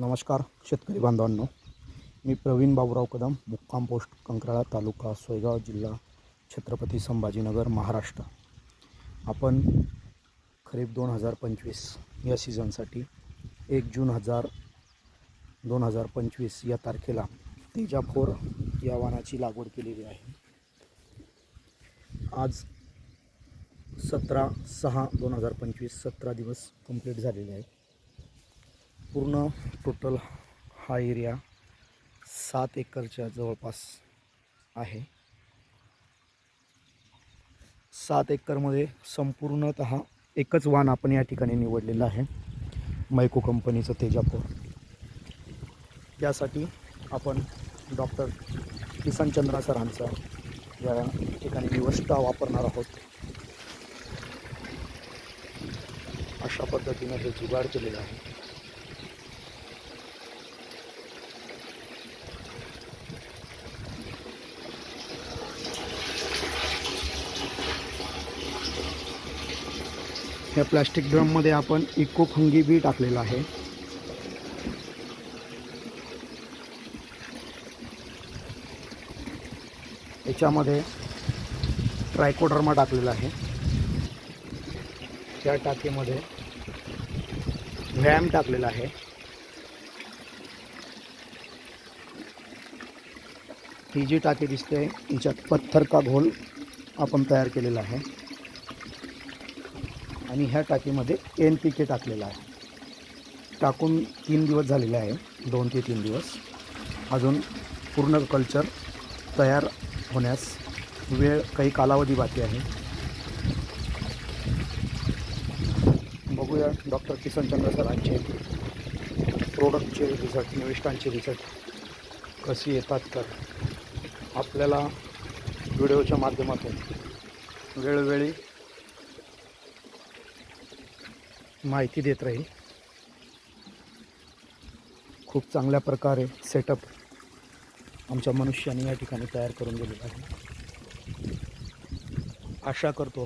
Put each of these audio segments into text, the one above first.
नमस्कार शेतकरी बांधवांनो. मी प्रवीण बाबूराव कदम मुक्काम पोस्ट कंक्राळा तालुका सोयगाव जिल्हा छत्रपती संभाजीनगर महाराष्ट्र. आपण खरीप दोन हजार पंचवीस या सीझनसाठी एक जून हजार दोन हजार पंचवीस या तारखेला तेजाफोर या वाहनाची लागवड केलेली आहे. आज सतरा सहा दोन हजार पंचवीस सतरा दिवस कंप्लीट झालेले आहेत. पूर्ण टोटल हा एरिया सात एकरच्या जवळपास आहे. सात एकरमध्ये संपूर्णत एकच वाण आपण या ठिकाणी निवडलेलं आहे. मैको कंपनीचं तेजापूर. यासाठी आपण डॉक्टर किसन चंद्रा सरांचा या ठिकाणी निवष्टा वापरणार आहोत. अशा पद्धतीने हे जुगाड केलेलं आहे. या प्लास्टिक ड्रममध्ये आपण इको फंगी बी टाकलेलं आहे. याच्यामध्ये ट्रायकोडर्मा टाकलेला आहे. त्या टाकीमध्ये व्यायाम टाकलेला आहे. ही जी टाकी दिसते हिच्यात पत्थर का घोल आपण तयार केलेला आहे. आणि ह्या टाकीमध्ये एन पी के टाकलेला आहे. टाकून तीन दिवस झालेले आहे. दोन ते तीन दिवस. अजून पूर्ण कल्चर तयार होण्यास वेळ काही कालावधी बाकी आहे. बघूया डॉक्टर किसनचंद्र सरांचे प्रोडक्टचे रिझल्ट निविष्टांचे रिझल्ट कशी येतात तर आपल्याला व्हिडिओच्या माध्यमातून वेळोवेळी माहिती देत राहील. खूप चांगल्या प्रकारे सेटअप आमच्या मनुष्याने या ठिकाणी तयार करून दिलेला आहे. आशा करतो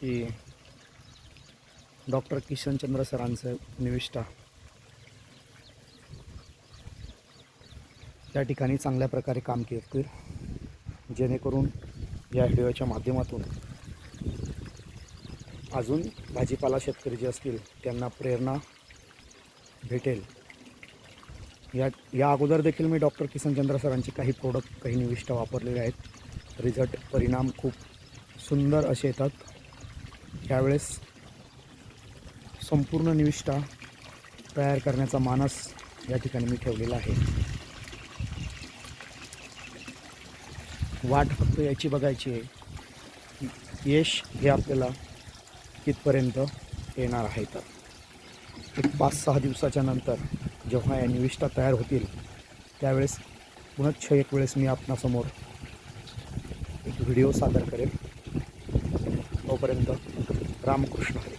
की डॉक्टर किशनचंद्र सरांचं निविष्ठा या ठिकाणी चांगल्या प्रकारे काम करतील जेणेकरून या व्हिडिओच्या माध्यमातून अजून भाजीपाला शेतकरी जे असतील त्यांना प्रेरणा भेटेल. या या अगोदर देखील मी डॉक्टर किसनचंद्र सरांचे काही प्रोडक्ट काही निविष्ठा वापरलेले आहेत. रिझल्ट परिणाम खूप सुंदर असे येतात. त्यावेळेस संपूर्ण निविष्ठा तयार करण्याचा मानस या ठिकाणी मी ठेवलेला आहे. वाट फक्त याची बघायची आहे. यश हे आपल्याला तिथपर्यंत येणार आहे तर एक पाच सहा दिवसाच्या नंतर जेव्हा या निविष्ठा तयार होतील त्यावेळेस पुनच्छ एक वेळेस मी आपणासमोर एक व्हिडिओ सादर करेल. तोपर्यंत रामकृष्ण हरी.